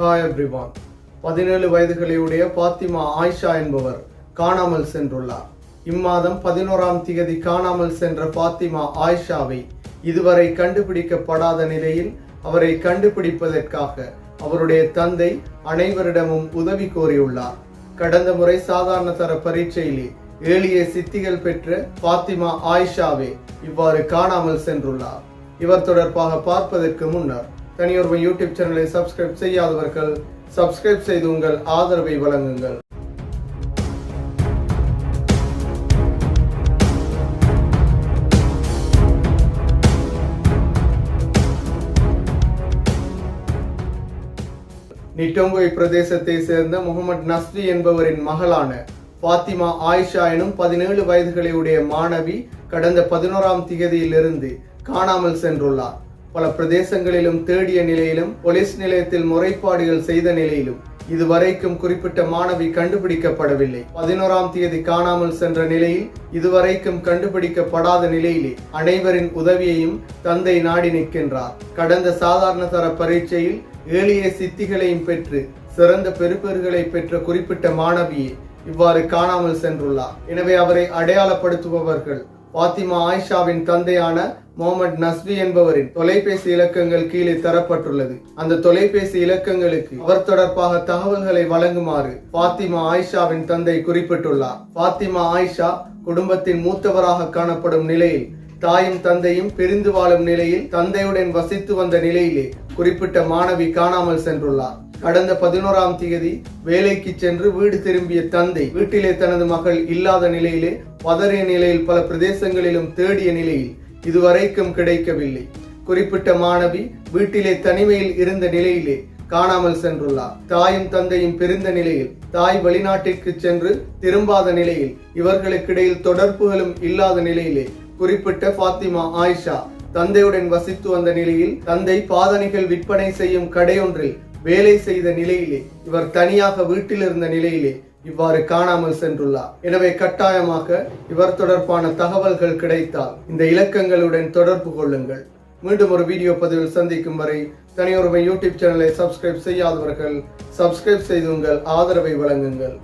Hi everyone பதினேழு வயதுகளையுடைய பாத்திமா ஆயிஷா என்பவர் காணாமல் சென்றுள்ளார். இம்மாதம் பதினோராம் திகதி காணாமல் சென்ற பாத்திமா ஆயிஷாவை இதுவரை கண்டுபிடிக்கப்படாத நிலையில் அவரை கண்டுபிடிப்பதற்காக அவருடைய தந்தை அனைவரிடமும் உதவி கோரியுள்ளார். கடந்த முறை சாதாரண தர பரீட்சையிலே ஏழிய சித்திகள் பெற்ற பாத்திமா ஆயிஷாவே இவ்வாறு காணாமல் சென்றுள்ளார். இவர் தொடர்பாக பார்ப்பதற்கு முன்னர் தனியொருமை யூடியூப் சேனலை சப்ஸ்கிரைப் செய்யாதவர்கள் சப்ஸ்கிரைப் செய்து உங்கள் ஆதரவை வழங்குங்கள். நிட்டோங்கோய் பிரதேசத்தை சேர்ந்த முகமது நஸ்ரி என்பவரின் மகளான பாத்திமா ஆயிஷா எனும் பதினேழு வயதுகளை உடைய மாணவி கடந்த பதினோராம் திகதியிலிருந்து காணாமல் சென்றுள்ளார். பல பிரதேசங்களிலும் தேடிய நிலையிலும் போலீஸ் நிலையத்தில் முறைப்பாடுகள் செய்த நிலையிலும் இதுவரைக்கும் குறிப்பிட்ட மாணவி கண்டுபிடிக்கப்படவில்லை. பதினோராம் தேதி காணாமல் சென்ற நிலையில் இதுவரைக்கும் கண்டுபிடிக்கப்படாத நிலையிலே அனைவரின் உதவியையும் தந்தை நாடி நிற்கின்றார். கடந்த சாதாரண தர பரீட்சையில் ஏழிய சித்திகளையும் பெற்று சிறந்த பெறுபேறுகளை பெற்ற குறிப்பிட்ட மாணவியே இவ்வாறு காணாமல் சென்றுள்ளார். எனவே அவரை அடையாளப்படுத்துபவர்கள் பாத்திமா ஆயிஷாவின் தந்தையான முகமது நஸ்வி என்பவரின் தொலைபேசி இலக்கங்கள் கீழே தரப்பட்டுள்ளது. அந்த தொலைபேசி இலக்கங்களுக்கு அவர் தொடர்பாக தகவல்களை வழங்குமாறு பாத்திமா ஆயிஷாவின் தந்தை குறிப்பிட்டுள்ளார். பாத்திமா ஆயிஷா குடும்பத்தின் மூத்தவராக காணப்படும் நிலையில் தாயும் தந்தையும் பிரிந்து வாழும் நிலையில் தந்தையுடன் வசித்து வந்த நிலையிலே குறிப்பிட்ட மாணவி காணாமல் சென்றுள்ளார். கடந்த பதினோராம் தேதி வேலைக்கு சென்று வீடு திரும்பிய தந்தை வீட்டிலே தனது மகள் இல்லாத நிலையிலே பதறிய நிலையில் பல பிரதேசங்களிலும் தேடிய நிலையில் இதுவரைக்கும் கிடைக்கவில்லை. குறிப்பிட்ட மாணவி வீட்டிலே தனிமையில் இருந்த நிலையிலே காணாமல் சென்றுள்ளார். தாயும் தந்தையும் பிரிந்த நிலையில் தாய் வெளிநாட்டிற்கு சென்று திரும்பாத நிலையில் இவர்களுக்கிடையில் தொடர்புகளும் இல்லாத நிலையிலே குறிப்பிட்ட பாத்திமா ஆயிஷா தந்தையுடன் வசித்து வந்த நிலையில் தந்தை பாதணிகள் விற்பனை செய்யும் கடையொன்றில் வேலை செய்த நிலையிலே இவர் தனியாக வீட்டில் இருந்த நிலையிலே இவ்வாறு காணாமல் சென்றுள்ளார். எனவே கட்டாயமாக இவர் தொடர்பான தகவல்கள் கிடைத்தால் இந்த இலக்கங்களுடன் தொடர்பு கொள்ளுங்கள். மீண்டும் ஒரு வீடியோ பதிவில் சந்திக்கும் வரை தனியொருமை யூடியூப் சேனலை சப்ஸ்கிரைப் செய்யாதவர்கள் சப்ஸ்கிரைப் செய்து உங்கள் ஆதரவை வழங்குங்கள்.